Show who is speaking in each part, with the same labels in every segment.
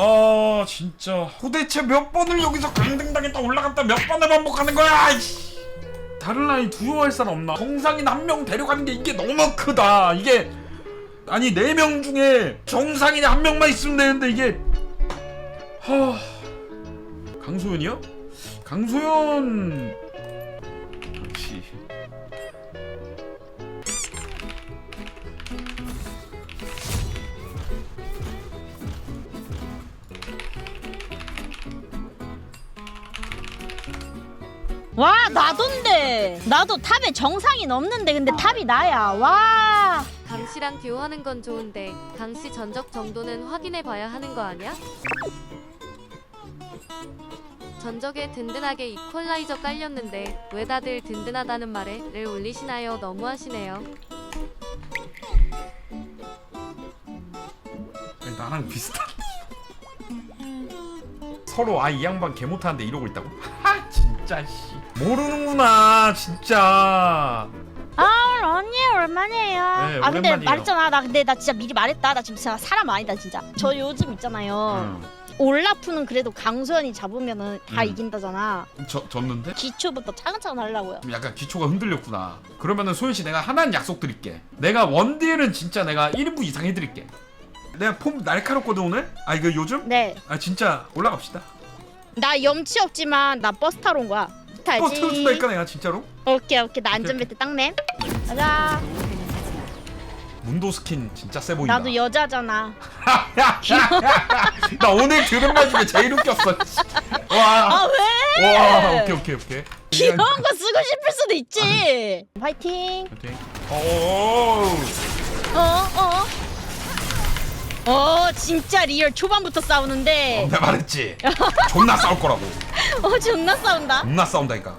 Speaker 1: 아 진짜. 도대체 몇 번을 여기서 강등당했다 올라갔다 몇 번을 반복하는 거야 이씨. 다른 라인 두려워할 사람 없나? 정상인 한 명 데려가는 게 이게 너무 크다. 이게 아니 네 명 중에 정상인이 한 명만 있으면 되는데 이게. 하. 강소연이요? 강소연
Speaker 2: 와 나돈데 나도 탑에 정상이 넘는데 근데 탑이 나야 와
Speaker 3: 강씨랑 듀오하는 건 좋은데 강씨 전적 정도는 확인해 봐야 하는 거 아니야? 전적에 든든하게 이퀄라이저 깔렸는데 왜 다들 든든하다는 말에 를 올리시나요? 너무하시네요.
Speaker 1: 아니, 나랑 비슷한 서로 아 이 양반 개 못하는데 이러고 있다고? 하 진짜 씨 모르는구나 진짜.
Speaker 2: 아 언니 얼마네요.
Speaker 1: 네,
Speaker 2: 아 근데
Speaker 1: 오랜만이에요.
Speaker 2: 말했잖아. 나 근데 나 진짜 미리 말했다. 나 진짜 사람 아니다 진짜. 저 요즘 있잖아요.
Speaker 1: 응.
Speaker 2: 올라프는 그래도 강소연이 잡으면은 다
Speaker 1: 음.
Speaker 2: 이긴다잖아.
Speaker 1: 저, 졌는데?
Speaker 2: 기초부터 차근차근 하려고요.
Speaker 1: 좀 약간 기초가 흔들렸구나. 그러면은 소연씨 내가 하나는 약속 드릴게. 내가 원딜은 진짜 내가 1인분 이상 해드릴게. 내가 폼 날카롭거든 오늘? 아 이거 요즘?
Speaker 2: 네.
Speaker 1: 아 진짜 올라갑시다.
Speaker 2: 나 염치 없지만 나 버스 타러 온 거야 타야지?
Speaker 1: 어 태워준다니까 내가 진짜로?
Speaker 2: 오케이 오케이. 나 안전벨트 딱맨 가자.
Speaker 1: 문도 스킨 진짜 세 보인다.
Speaker 2: 나도 여자잖아.
Speaker 1: 나 오늘 들은 말 중에 제일 웃겼어 와.
Speaker 2: 아 왜?
Speaker 1: 와 오케이 오케이 오케이.
Speaker 2: 귀여운 거 쓰고 싶을 수도 있지. 파이팅.
Speaker 1: 오케이 오
Speaker 2: 어 어. 어 진짜 리얼 초반부터 싸우는데.
Speaker 1: 내가 말했지. 존나 싸울 거라고.
Speaker 2: 어 존나 싸운다.
Speaker 1: 존나 싸운다니까.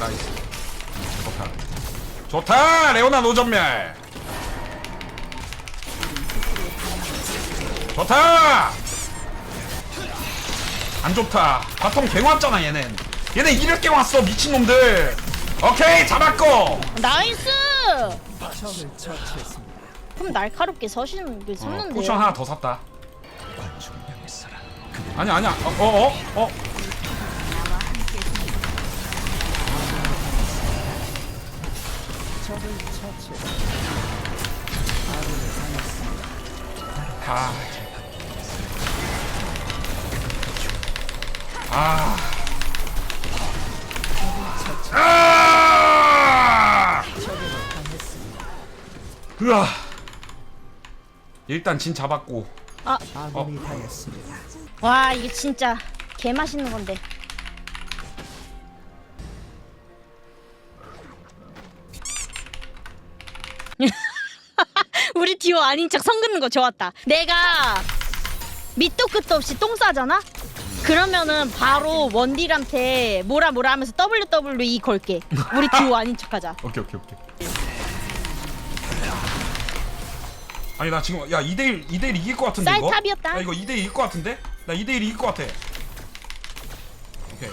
Speaker 1: 나이스. 좋다. 좋다 레오나 노전멸. 좋다! 안 좋다. 바텀 갱 왔잖아 얘는 얘네 이럴 갱 왔어 미친놈들. 오케이 잡았고.
Speaker 2: 나이스. 그럼 날카롭게 서시는 게
Speaker 1: 어,
Speaker 2: 섰는데.
Speaker 1: 포션 하나 더 샀다 아니 아니야 어 어 어 어, 어, 어. 아. 아. 아! 으아. 일단 진 잡았고
Speaker 2: 아. 와 이게 진짜 개 맛있는 건데. 우리 디오 아닌 척 성긋는 거 좋았다. 내가 밑도 끝도 없이 똥 싸잖아? 그러면은 바로 원딜한테 뭐라 뭐라 하면서 WWE 걸게. 우리 디오 아닌 척 하자.
Speaker 1: 오케이 오케이 오케이 아니 나 지금 야 2대1 2대1 이길 것 같은데 이거?
Speaker 2: 쌀탑이었다.
Speaker 1: 나 이거 2대1 이길 것 같은데? 나 2대1 이길 것 같아 오케이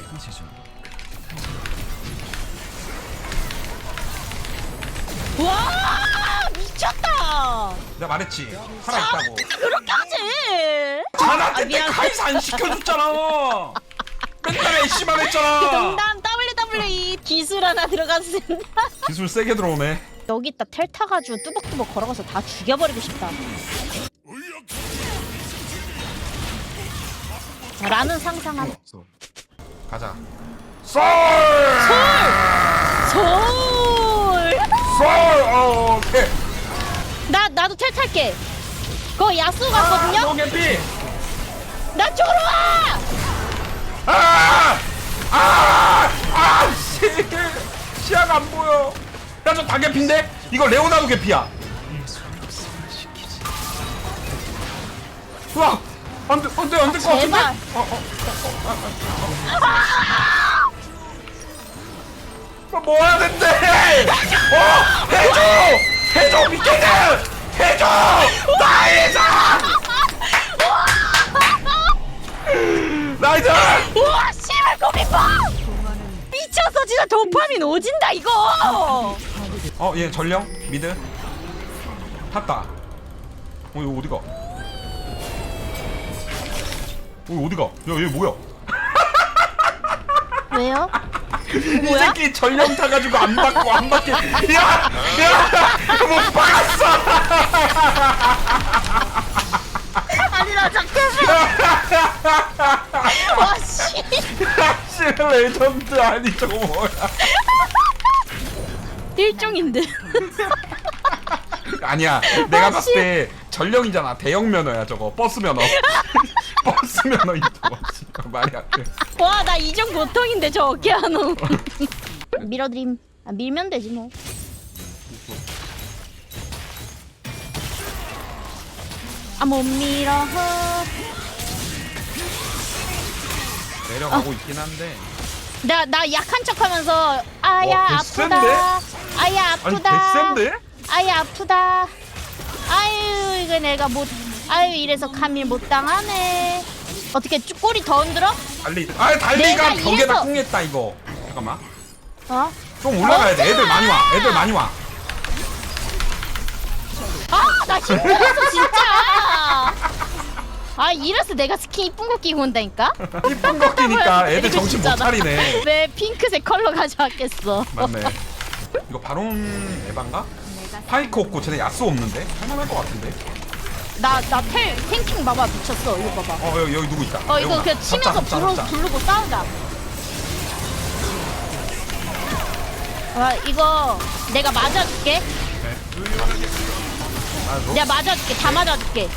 Speaker 2: 와 미쳤다.
Speaker 1: 내가 말했지 살아있다고
Speaker 2: 그렇게 하지.
Speaker 1: 자나한테
Speaker 2: 아,
Speaker 1: 때
Speaker 2: 미안.
Speaker 1: 카이사 안 시켜줬잖아 맨날 애쉬만 했잖아
Speaker 2: 농담 WWE 기술 하나 들어갔습니다.
Speaker 1: 기술 세게 들어오네
Speaker 2: 여기 있다 텔 타가지고 뚜벅뚜벅 걸어가서 다 죽여버리고 싶다. 라는 상상함.
Speaker 1: 없어 가자 쏠!
Speaker 2: 솔.
Speaker 1: 쏠! 어, 오케이
Speaker 2: 나 나도 텔 탈게. 거 야수 갔거든요.
Speaker 1: 너 개피
Speaker 2: 나 쪽으로 와.
Speaker 1: 아! 아! 아! 씨! 시야가 안 보여. 야, 저 다 개피인데? 이거 레오나도 개피야. 우와! 안 돼, 안 돼, 안될 것 같은데?
Speaker 2: 제발.
Speaker 1: 어, 어, 어, 어, 아, 아. 뭐 해야 된대? 어! 해줘! 해줘, 미친놈! 해줘! 나이스! 나이스!
Speaker 2: 우와 씨발 고비파. 미쳤어 진짜 도파민 오진다 이거.
Speaker 1: 어, 얘 전령 미드 탔다. 어, 이거 어디가? 어, 어디가? 야, 얘 뭐야?
Speaker 2: 왜요?
Speaker 1: 이
Speaker 2: 뭐야?
Speaker 1: 새끼 전령 타가지고 안 받고 안 받게. 야, 야, 못 박았어.
Speaker 2: 아니 나 잠깐만. 와 씨.
Speaker 1: 씨, 레전드 아니 저거 뭐야?
Speaker 2: 일종인데.
Speaker 1: 아니야, 내가
Speaker 2: 아,
Speaker 1: 봤을 때 전령이잖아. 대형 면허야 저거. 버스 면허. 버스 면허 이거 진짜 말이 안 돼.
Speaker 2: 와 나 이정 보통인데 저 어깨 하노. 밀어드림. 아, 밀면 되지 뭐. 아 못 밀어.
Speaker 1: 내려가고 있긴 한데.
Speaker 2: 나 나 약한 척 하면서 아야
Speaker 1: 와,
Speaker 2: 아프다.
Speaker 1: 개센데?
Speaker 2: 아야
Speaker 1: 아니
Speaker 2: 아프다.
Speaker 1: 개센데?
Speaker 2: 아야 아프다. 아유 이거 내가 못. 아유 이래서 카밀 못 당하네. 어떻게 쭉 꼬리 더 흔들어?
Speaker 1: 달리. 아 달리가
Speaker 2: 내가
Speaker 1: 벽에다
Speaker 2: 이래서-
Speaker 1: 꿍했다 이거. 잠깐만.
Speaker 2: 어?
Speaker 1: 좀 올라가야 돼. 애들 많이 와. 애들 많이 와.
Speaker 2: 아 나 힘들었어 진짜. 아 이래서 내가 스킨 이쁜 거 끼고 온다니까?
Speaker 1: 이쁜 거 끼니까 애들 정신 못. 차리네.
Speaker 2: 왜 핑크색 컬러 가져왔겠어?
Speaker 1: 맞네. 이거 바론 에반가? 파이크 없고 쟤네 야스 없는데? 할만할 것 같은데?
Speaker 2: 나나텔 탱킹 봐봐 미쳤어 이거 봐봐.
Speaker 1: 어 여기, 여기 누구 있다.
Speaker 2: 어 이거. 그냥 치면서 부르. 부르고 싸우자. 아 이거 내가 맞아줄게.
Speaker 1: 아, 너?
Speaker 2: 내가 맞아줄게. 다 맞아줄게.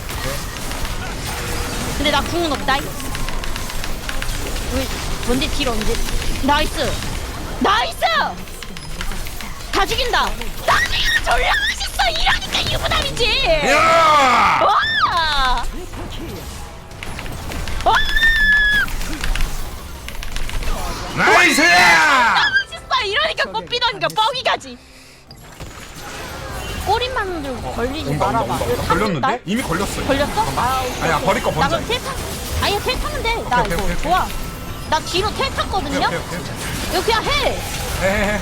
Speaker 2: 근데 나 궁은 없다. 우리 뭔데 딜 언제? 나이스. 나이스. 다 죽인다. 나이스 졸라 멋있어. 이러니까 유부남이지.
Speaker 1: 야!
Speaker 2: 와. 와. 걸리지
Speaker 1: 온다
Speaker 2: 말아봐
Speaker 1: 온다,
Speaker 2: 이거
Speaker 1: 온다.
Speaker 2: 삼
Speaker 1: 걸렸는데?
Speaker 2: 달?
Speaker 1: 이미 걸렸어.
Speaker 2: 걸렸어? 아, 오케이,
Speaker 1: 아니야,
Speaker 2: 오케이.
Speaker 1: 버릴
Speaker 2: 거나
Speaker 1: 먼저
Speaker 2: 그럼 텔 타... 아예 텔 타면 돼 나
Speaker 1: 오케이,
Speaker 2: 이거
Speaker 1: 오케이, 오케이.
Speaker 2: 좋아 나 뒤로 텔 탔거든요?
Speaker 1: 오케이 오케이 오케이.
Speaker 2: 이거 그냥 해
Speaker 1: 헤헤헤.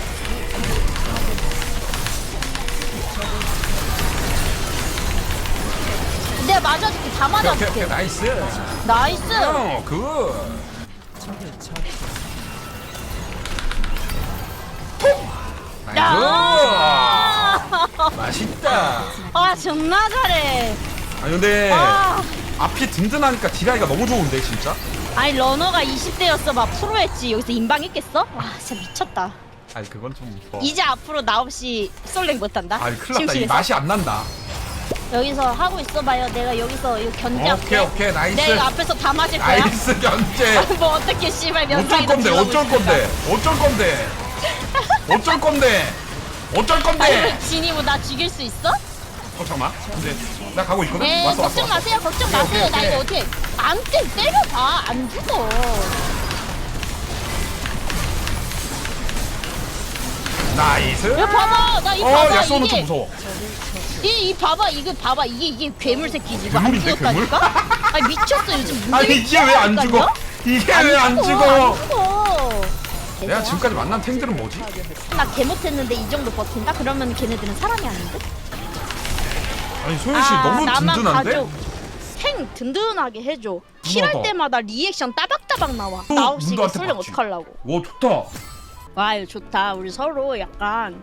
Speaker 2: 내가 맞아줄게 다
Speaker 1: 오케이 오케이
Speaker 2: 맞아줄게
Speaker 1: 오케이 나이스.
Speaker 2: 나이스
Speaker 1: 어 굿. 나이스.
Speaker 2: 야!
Speaker 1: 맛있다.
Speaker 2: 아 존나 잘해
Speaker 1: 아니 근데
Speaker 2: 아
Speaker 1: 앞이 든든하니까 딜하기가 너무 좋은데 진짜.
Speaker 2: 아니 러너가 20대였어 막 프로했지 여기서 인방했겠어? 와 진짜 미쳤다
Speaker 1: 아니 그건 좀. 뭐.
Speaker 2: 이제 앞으로 나 없이 솔랭 못한다
Speaker 1: 아니 큰일 났다. 이
Speaker 2: 심심해서.
Speaker 1: 맛이 안 난다.
Speaker 2: 여기서 하고 있어봐요. 내가 여기서 이거 견제할게.
Speaker 1: 오케이 오케이 나이스.
Speaker 2: 내가 이거 앞에서 다 맞을 거야.
Speaker 1: 나이스 견제.
Speaker 2: 뭐 어떻게 씨발
Speaker 1: 어쩔
Speaker 2: 면상이도
Speaker 1: 건데 어쩔 건데 어쩔 건데 어쩔 건데 어쩔 건데
Speaker 2: 아니 진이 뭐 나 죽일 수 있어?
Speaker 1: 어 잠깐만 근데 나 가고 있거든
Speaker 2: 네
Speaker 1: 왔어 왔어
Speaker 2: 걱정
Speaker 1: 왔어
Speaker 2: 마세요. 걱정
Speaker 1: 오케이,
Speaker 2: 마세요.
Speaker 1: 오케이,
Speaker 2: 나 이거. 어떻게 안 때, 때려봐 안 죽어.
Speaker 1: 나이스
Speaker 2: 이거 봐봐 나 이거
Speaker 1: 어
Speaker 2: 봐봐
Speaker 1: 야쏘는 좀
Speaker 2: 이게
Speaker 1: 무서워
Speaker 2: 이, 이 봐봐 이거 봐봐 이게 이게 괴물 새끼지 이거 안
Speaker 1: 괴물인데?
Speaker 2: 죽었다니까? 아니 미쳤어 요즘
Speaker 1: 아니 이게 왜 안 죽어 이게
Speaker 2: 왜안안
Speaker 1: 죽어
Speaker 2: 죽어.
Speaker 1: 내가 지금까지 만난 탱들은 뭐지
Speaker 2: 나 개 못했는데 이 정도 버틴다? 그러면 걔네들은 사람이 아닌데?
Speaker 1: 아니 소연 씨 너무
Speaker 2: 아, 나만
Speaker 1: 든든한데
Speaker 2: 가족. 생 든든하게 해줘. 킬할. 때마다 리액션 따박따박 나와.
Speaker 1: 또
Speaker 2: 나 없이 이거
Speaker 1: 문도한테
Speaker 2: 설령. 어떡하려고.
Speaker 1: 와 좋다
Speaker 2: 와 이거 좋다. 우리 서로 약간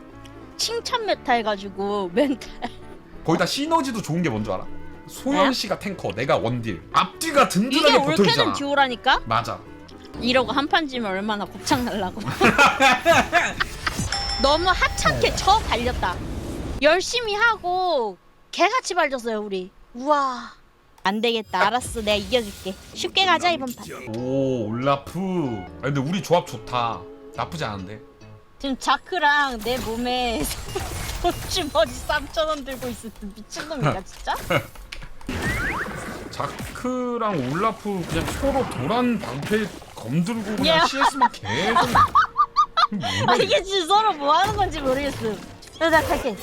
Speaker 2: 칭찬 메타 해가지고 멘탈.
Speaker 1: 거기다 시너지도 좋은 게 뭔 줄 알아 소연씨가 탱커 내가 원딜 앞뒤가
Speaker 2: 이게
Speaker 1: 든든하게
Speaker 2: 올케는
Speaker 1: 붙어있잖아
Speaker 2: 듀오라니까?
Speaker 1: 맞아
Speaker 2: 이러고 한 판 지면 얼마나 곱창 날라고. 너무 하찮게 쳐 달렸다. 열심히 하고 개같이 발졌어요 우리. 우와. 안 되겠다. 알았어. 내가 이겨줄게. 쉽게 가자 이번 판.
Speaker 1: 오 올라프 아 근데 우리 조합 좋다 나쁘지 않은데
Speaker 2: 지금 자크랑 내 몸에 손주머니 3천 원 들고 있을 때 미친놈이야 진짜?
Speaker 1: 자크랑 올라프 그냥 서로 도란 방패 검들고 그냥
Speaker 2: 야.
Speaker 1: CS만 계속
Speaker 2: 아 이게 지금 서로 뭐 하는 건지 모르겠음 내가 갈게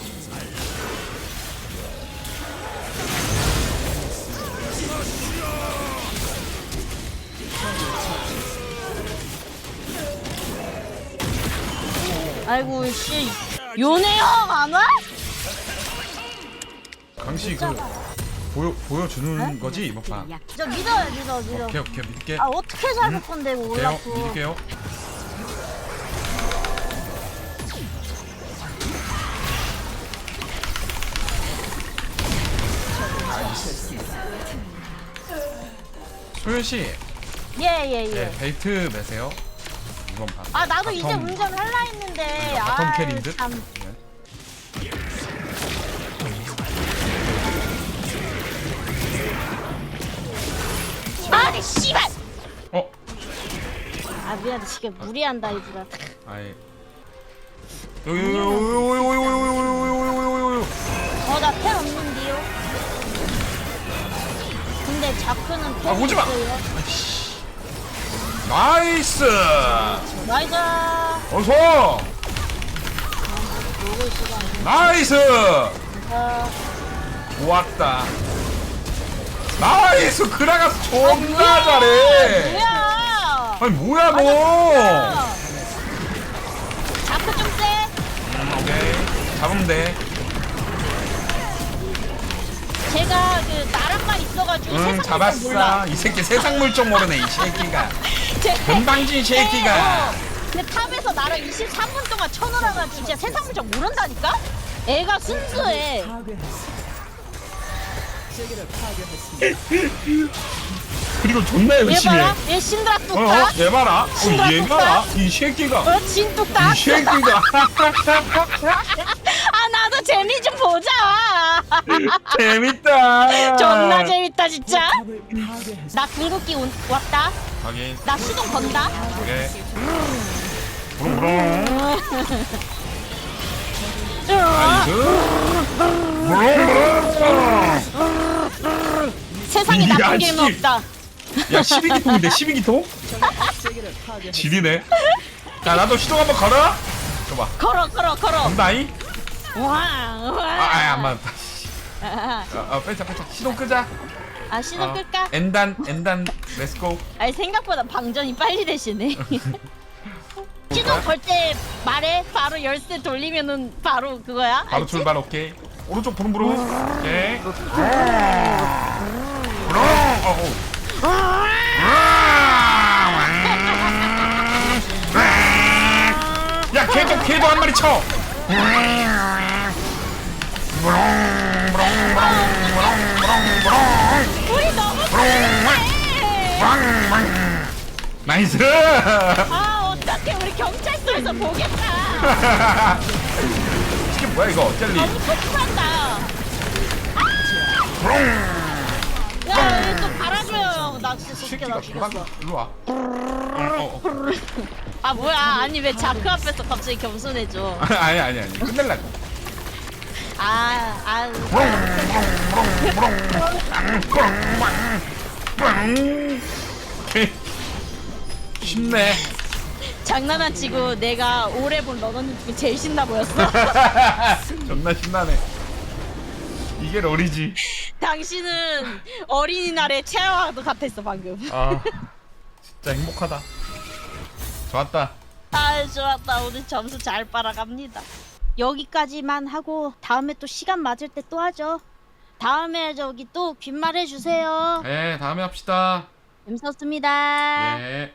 Speaker 2: 아이고 씨 요네 형안 와?
Speaker 1: 강씨 그 보여 보여주는 거지 이번 판.
Speaker 2: 저 믿어요 믿어 믿어
Speaker 1: 오케이 오케이 믿을게.
Speaker 2: 아 어떻게 잡을 건데 뭐
Speaker 1: 믿을게요
Speaker 2: 올라프
Speaker 1: 믿을게요. 소연 씨,
Speaker 2: 예예예
Speaker 1: 네, 베이트 매세요. 이번 판.
Speaker 2: 아 나도 이제
Speaker 1: 바텀.
Speaker 2: 운전할라 했는데
Speaker 1: 바텀
Speaker 2: 아
Speaker 1: 캐리인 듯?
Speaker 2: 참 아 미안해 지금 무리한다 이들아
Speaker 1: 아이. 여기
Speaker 2: 어나 펜 없는데요 근데 자크는 펜
Speaker 1: 아, 오지 마!
Speaker 2: 있어요
Speaker 1: 나이스.
Speaker 2: 나이스
Speaker 1: 어서. 나이스.
Speaker 2: 아,
Speaker 1: 좋았다. 나이스 그라가스 존나 잘해.
Speaker 2: 뭐야
Speaker 1: 아니 뭐야 너?
Speaker 2: 자크 좀쎄
Speaker 1: 오케이 잡으면 돼.
Speaker 2: 제가 그 나랑만 있어가지고
Speaker 1: 응
Speaker 2: 세상
Speaker 1: 잡았어.
Speaker 2: 몰라.
Speaker 1: 이 새끼 세상 물정 모르네 이 새끼가.
Speaker 2: 제-
Speaker 1: 건방진 새끼가.
Speaker 2: 어, 근데 탑에서 나랑 23분 동안 쳐놀아가지고 진짜 세상 물정 모른다니까? 애가 순수해
Speaker 1: 그리고 존나
Speaker 2: 얘
Speaker 1: 열심히 해.
Speaker 2: 봐라 얘 신드라
Speaker 1: 어, 어,
Speaker 2: 뚝딱
Speaker 1: 얘 봐라. 어, 얘. 봐라. 이 새끼가.
Speaker 2: 어 진뚝딱
Speaker 1: 이 새끼가.
Speaker 2: 아 나도 재미 좀 보자
Speaker 1: 재밌다.
Speaker 2: 존나 재밌다 진짜 나 궁극기 온- 왔다
Speaker 1: 확인.
Speaker 2: 나 시동 건다
Speaker 1: 오케이. 부릉 부릉. 나이스. 부릉 부릉.
Speaker 2: 세상에
Speaker 1: 야,
Speaker 2: 나쁜 게임은
Speaker 1: 씨.
Speaker 2: 없다
Speaker 1: 야 12기통인데 12기통? 지리네. 자 나도 시동 한번 걸어? 줘봐.
Speaker 2: 걸어 걸어 걸어.
Speaker 1: 간다이
Speaker 2: 와와아
Speaker 1: 아안 맞았다. 어, 어 빼자 빼자 시동 끄자.
Speaker 2: 아 시동
Speaker 1: 어,
Speaker 2: 끌까?
Speaker 1: 엔단 엔단 렛츠고
Speaker 2: 아니 생각보다 방전이 빨리 되시네. 시동 걸 때 말해? 바로 열쇠 돌리면은 바로 그거야?
Speaker 1: 바로
Speaker 2: 알지?
Speaker 1: 출발 오케이. 오른쪽 부릉부릉. 오케이. 부릉? 어, 어. 야 걔도 걔도 한 마리 쳐.
Speaker 2: 우리 너무 잘해.
Speaker 1: 나이스.
Speaker 2: 아 어떡해 우리 경찰서에서 보겠다.
Speaker 1: 이게 뭐야 이거? 젤리.
Speaker 2: 너무 속상한다 야 이거 또 갈아줘요 나 진짜 속게 나
Speaker 1: 새끼가 금방
Speaker 2: 죽였어
Speaker 1: 일로 와. 어, 어.
Speaker 2: 아 뭐야 아니 왜 자크 앞에서 갑자기 겸손해져
Speaker 1: 아니 아니 아니 끝낼라고.
Speaker 2: 아아
Speaker 1: 오케이. 쉽네.
Speaker 2: 장난안 치고 내가 오래 본 러너님 중에 제일 신나 보였어
Speaker 1: 존나 신나네. 이게 롤이지.
Speaker 2: 당신은 어린이날의 체화도 같았어 방금
Speaker 1: 아 진짜 행복하다. 좋았다.
Speaker 2: 아 좋았다 오늘 점수 잘 빨아갑니다 여기까지만 하고 다음에 또 시간 맞을 때 또 하죠 다음에 저기 또 귓말 해주세요
Speaker 1: 예 다음에 합시다.
Speaker 2: 재밌었습니다
Speaker 1: 예.